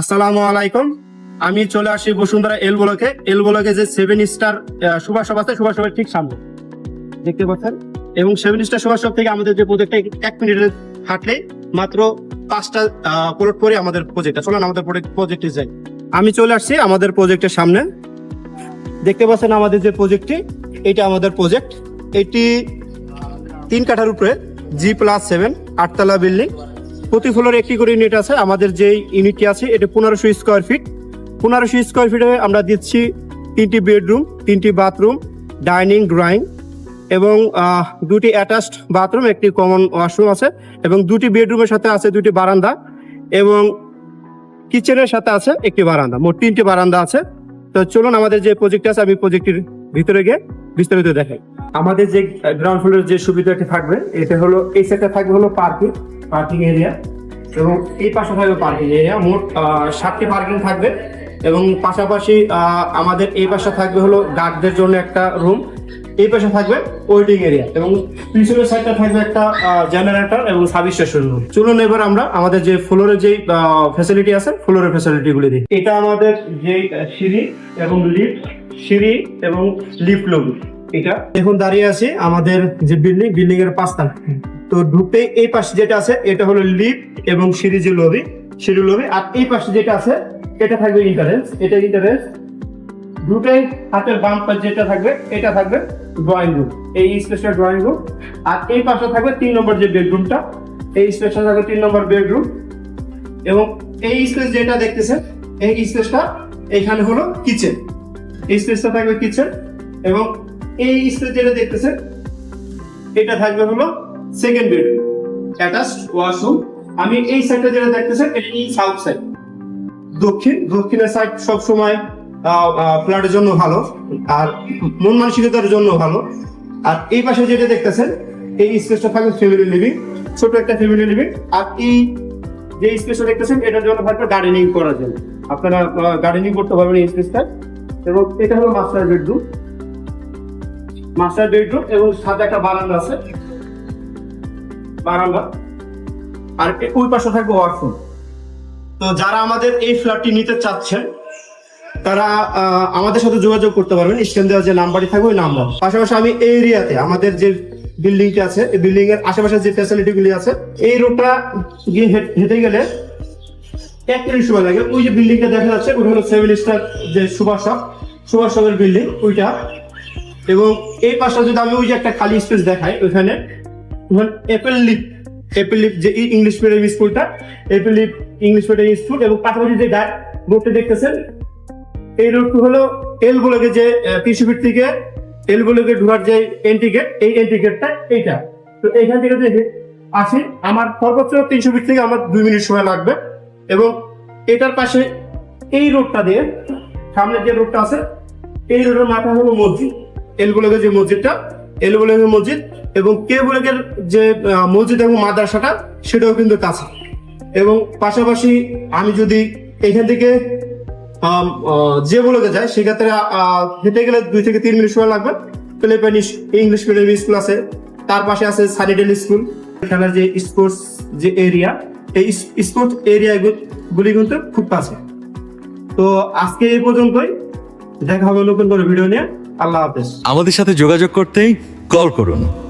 আসসালামু আলাইকুম। আমি চলে আসি বসুন্ধরা এল ব্লকে। এল ব্লকে যে সেভেন স্টার সুভাষব আছে সুভাষবের ঠিক সামনে। দেখতে পাচ্ছেন? এবং সেভেন স্টার সুভাষব থেকে আমাদের যে প্রজেক্টটা এক মিনিটের হাঁটলে মাত্র পাঁচটা প্লট করে আমাদের প্রজেক্টটা চলেন, আমাদের প্রজেক্টে যাই। আমি চলে আসছি আমাদের প্রজেক্টের সামনে। দেখতে পাচ্ছেন আমাদের যে প্রজেক্টটি এটা আমাদের প্রজেক্ট এটি তিন কাঠার উপরে জি প্লাস সেভেন আটতলা বিল্ডিং প্রতি ফ্লোরে একটি করে ইউনিট আছে। আমাদের যে ইউনিটটি আছে, এটা পনেরোশো স্কোয়ার ফিট পনেরোশো স্কোয়ার ফিটে আমরা দিচ্ছি তিনটি বেডরুম তিনটি বাথরুম ডাইনিং ড্রয়িং এবং দুটি অ্যাটাচড বাথরুম একটি কমন ওয়াশরুম আছে এবং দুটি বেডরুমের সাথে আছে দুটি বারান্দা এবং কিচেনের সাথে আছে একটি বারান্দা। মোট তিনটি বারান্দা আছে। তো চলুন আমাদের যে প্রজেক্ট আছে, আমি প্রজেক্টের ভিতরে গিয়ে বিস্তারিত দেখাই। আমাদের যে গ্রাউন্ড ফ্লোরের যে সুবিধাটি থাকবে, এটা হলো, এই সেটটা থাকবে হলো পার্কিং পার্কিং এরিয়া এবং এই পাশে থাকবে পার্কিং এরিয়া মোট সাতটি পার্কিং থাকবে। এবং পাশাপাশি আমাদের এই পাশে থাকবে হলো গার্ডদের জন্য একটা রুম এই পাশে থাকবে ওয়েটিং এরিয়া এবং পিছনের সাইডটা থাকবে একটা জেনারেটর এবং সার্ভিস স্টেশন রুম চলুন এবার আমরা আমাদের যে ফ্লোরের যে ফ্যাসিলিটি আছে ফ্লোরের ফ্যাসিলিটি গুলি দিই এটা আমাদের যে সিঁড়ি এবং লিফট সিঁড়ি এবং লিফট লবি এটা। এখন দাঁড়িয়ে আছি আমাদের যে বিল্ডিং বিল্ডিং এর পাঁচতলা। তো ঢুকতে এই পাশে যেটা আছে, এটা হলো লিফট এবং যে লবি সিঁড়ি লবি আর এই পাশে যেটা আছে, এটা থাকবে ইন্টারেন্স এটা ইন্টারেন্স দুটাই হাতের বাম পাশ যেটা থাকবে, এটা থাকবে ড্রয়িং রুম এই স্পেশাল ড্রয়িং রুম আর এই পাশে থাকবে তিন নম্বর যে বেডরুমটা এই স্পেসটা থাকবে তিন নম্বর বেডরুম এবং এই স্পেস যেটা দেখতেছেন, এই স্পেসটা এখানে হলো কিচেন এই স্পেসটা থাকবে কিচেন এবং এই স্পেস যেটা দেখতেছেন, এটা থাকবে হলো সেকেন্ড বেডরুম অ্যাটাচড ওয়াশরুম আমি এই সাইডটা যেটা দেখতেছেন, এটা সাউথ সাইড দক্ষিণ, দক্ষিণের সাইড সব সময় ফ্ল্যাটের জন্য ভালো, আর মন মানসিকতার জন্য ভালো। আর এই পাশে যেটা দেখতেছেন, এই স্পেসটা থাকবে ফ্যামিলি লিভিং ছোট একটা ফ্যামিলি লিভিং আর এই যে স্পেসটা দেখতেছেন, এটার জন্য থাকবে গার্ডেনিং করার জন্য। আপনারা গার্ডেনিং করতে পারবেন এই স্পেসটা এবং এটা হলো মাস্টার বেডরুম মাস্টার বেডরুম এবং সাথে একটা বারান্দা আছে। বারান্দা। আর ওই পাশে থাকবে ওয়াশরুম তো যারা আমাদের এই ফ্ল্যাটটি নিতে চাচ্ছেন, তারা আমাদের সাথে যোগাযোগ করতে পারবেন। স্ক্যান দেওয়ার যে নাম্বারটি থাকবে ওই নাম্বার। পাশাপাশি আমি এই এরিয়াতে আমাদের যে বিল্ডিংটি আছে, এই বিল্ডিং এর আশেপাশে যে ফ্যাসিলিটি গুলি আছে, এই রোডটা গিয়ে হেঁটে গেলে এক মিনিট সময় লাগে। ওই যে বিল্ডিংটা দেখা যাচ্ছে, ওটা হলো সেভেন স্টার যে সুভাষক সুভাষকের বিল্ডিং, ওইটা এবং এই পাশটা যদি আমি ওই যে একটা খালি স্পেস দেখাই, ওইখানে অ্যাপেল লিপ অ্যাপেল লিপ যে ইংলিশ মিডিয়াম স্কুলটা Apple Leap English medium school এবং পাশাপাশি যে রোডটা দেখতেছেন, এই রোডটি হলো এল ব্লকে যে কৃষি ফিট থেকে এল ব্লকে ঢোকার যে এন্ট্রি গেট এই এন্ট্রি গেটটা এইটা। তো এইখান থেকে যদি আসি, আমার সর্বোচ্চ তিনশো ফিট থেকে আমার দুই মিনিট সময় লাগবে এবং এটার পাশে এই রোডটা দিয়ে সামনে যে রোডটা আছে, এই রোডের মাথা হলো মসজিদ। এল ব্লকের যে মসজিদটা, এল ব্লকের মসজিদ এবং কে ব্লকের যে মসজিদ এবং মাদ্রাসাটা, সেটাও কিন্তু কাছে। এবং পাশাপাশি আমি যদি এখান থেকে যে বলতে যায় সেক্ষেত্রে হেঁটে গেলে দুই থেকে তিন মিনিট সময় লাগবে। ফিলিপাইনিস ইংলিশ মিডিয়াম স্কুল আছে। তার পাশে আছে সানিডেল স্কুল এখানে যে স্পোর্টস যে এরিয়া এই স্পোর্টস এরিয়া গুলি কিন্তু খুব কাছে। তো আজকে এই পর্যন্তই। দেখা হবে নতুন করে ভিডিও নিয়ে। আল্লাহ হাফেজ। আমাদের সাথে যোগাযোগ করতেই কল করুন।